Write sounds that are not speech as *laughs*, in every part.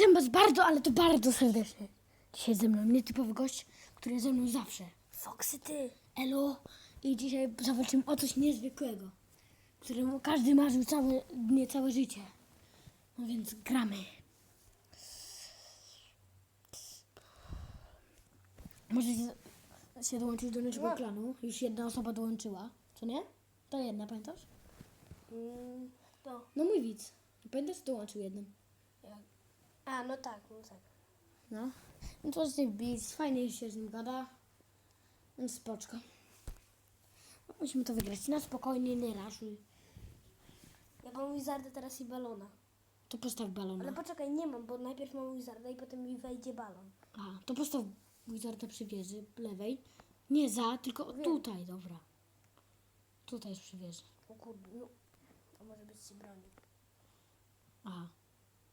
Witam was bardzo, ale to bardzo serdecznie. Dzisiaj ze mną nietypowy gość, który jest ze mną zawsze. Foxy ty. Elo. I dzisiaj zawalczymy o coś niezwykłego, któremu każdy marzył całe dnie, całe życie. No więc gramy. Możecie się dołączyć do naszego klanu. Już jedna osoba dołączyła. Co nie? To jedna, pamiętasz? Mm, to. No mój widz. Pamiętasz, dołączył jednym. Jak? A, no tak, no tak. No. No to z tym bić, fajnie się z nim gada. Więc spoczko. No, musimy to wygrać. Na spokojnie, nie raszuj. Ja mam wizardę teraz i balona. To postaw balona. Ale poczekaj, nie mam, bo najpierw mam wizardę i potem mi wejdzie balon. A, to postaw wizarda przy wieży lewej. Nie za, tylko Wiem. tutaj, dobra. Tutaj jest przy wieży. O kurde, no. To może być się broni. Aha.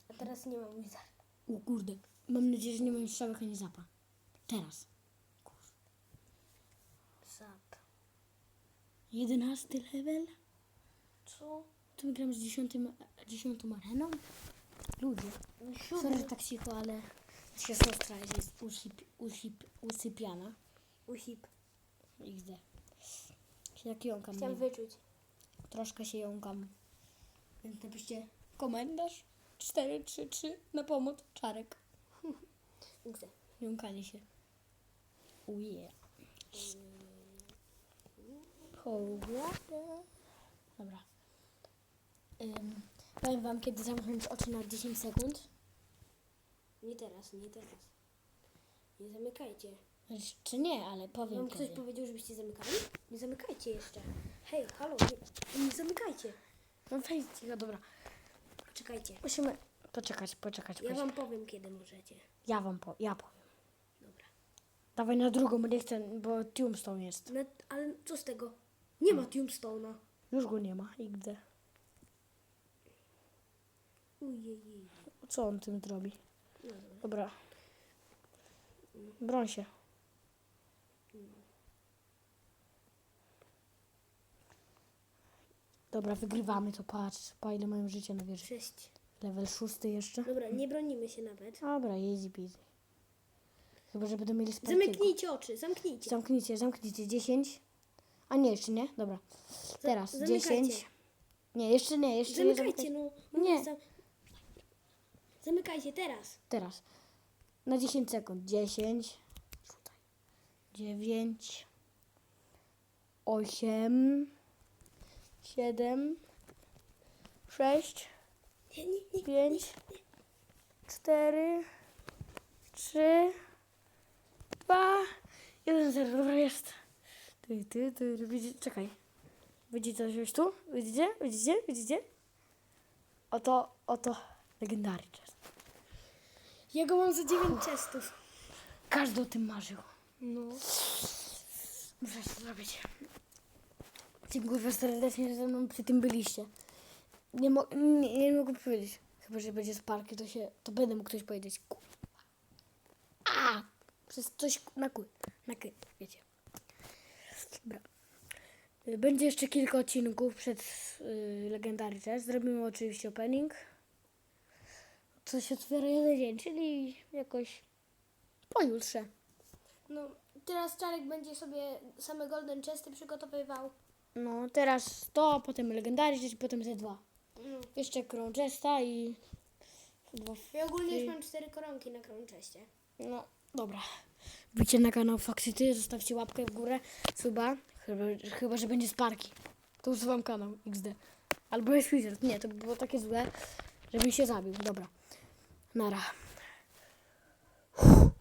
A teraz nie mam wizardy. O kurde. Mam nadzieję, że nie mam strzałek ani zapa. Teraz. Zap. Jedenasty level. Co? Tu my gramy z dziesiątym, dziesiątą areną. Ludzie. Sorry, że tak cicho, ale się siostra jest usyp, usyp, usypiana. Usip. XD. Się jak jąkam. Chciałam wyczuć. Troszkę się jąkam. Więc napiszcie komentarz 433 na pomoc czarek. *laughs* Gdzie? Jąkanie się. Yeah. Pogoda. Dobra. Ym, powiem wam, kiedy zamknąć oczy na 10 sekund. Nie teraz, nie teraz. Nie zamykajcie. Jeszcze nie, ale powiem Wam ktoś kiedy. powiedział, żebyście zamykali? Nie zamykajcie jeszcze. Hej, halo, nie, nie zamykajcie. No wejdź, cicho, dobra. Czekajcie. Musimy poczekać, poczekać. Ja poczekać. wam powiem, kiedy możecie. Ja wam po, ja powiem. Dobra. Dawaj na drugą, bo nie chcę, bo Tombstone jest. No, ale co z tego? Nie ma Tombstone'a. Już go nie ma, nigdy. Ujej. Co on tym zrobi? No dobra. Broń się. Dobra, wygrywamy to, patrz. Pa ile mają życia na wieży. Sześć. Level szósty jeszcze. Dobra, nie bronimy się nawet. Dobra, easy peasy. Chyba, że będą mieli sparkiego. Zamknijcie oczy, zamknijcie. Zamknijcie, zamknijcie. 10. A nie, jeszcze nie? Dobra. Teraz zamykajcie. 10. Nie, jeszcze nie, jeszcze nie Zamykajcie, zamykaj. no. Nie. Zam... Zamykajcie teraz. Teraz. Na 10 sekund. 10. Rzucaj. 9. 8. 7. 6. Nie, nie, nie. 5. 4. 3. 2. 1, 0. Dobra, jest. Ty, ty, ty. Widzicie? Czekaj. Widzicie coś tu? Widzicie? Widzicie? Widzicie? Oto, oto legendarny chest. Ja go mam za dziewięć chestów. Każdy o tym marzył. No. Muszę to zrobić. Dziękuję serdecznie, że ze mną przy tym byliście. Nie, mo- nie, nie mogę powiedzieć. Chyba, że będzie z parki, to się, to będę mógł coś powiedzieć. A! Przez coś na kuj. Na ky, wiecie. Dobra. Y, Będzie jeszcze kilka odcinków przed y, Legendary Chess. Zrobimy oczywiście opening. Co się otwiera jeden dzień, czyli jakoś pojutrze. No, teraz Czarek będzie sobie same golden chesty przygotowywał. No, teraz to, potem Legendary Chess, potem te dwa. No. Jeszcze Crown Chesta i... Dwa Ja ogólnie już mam cztery koronki na crown chestie. No, dobra. Wbijcie na kanał Faksyty, zostawcie łapkę w górę, suba, chyba, chyba że będzie z parki. To usuwam kanał XD. Albo jest Wizard. Nie, to by było takie złe, żebym się zabił. Dobra. Nara. Uff.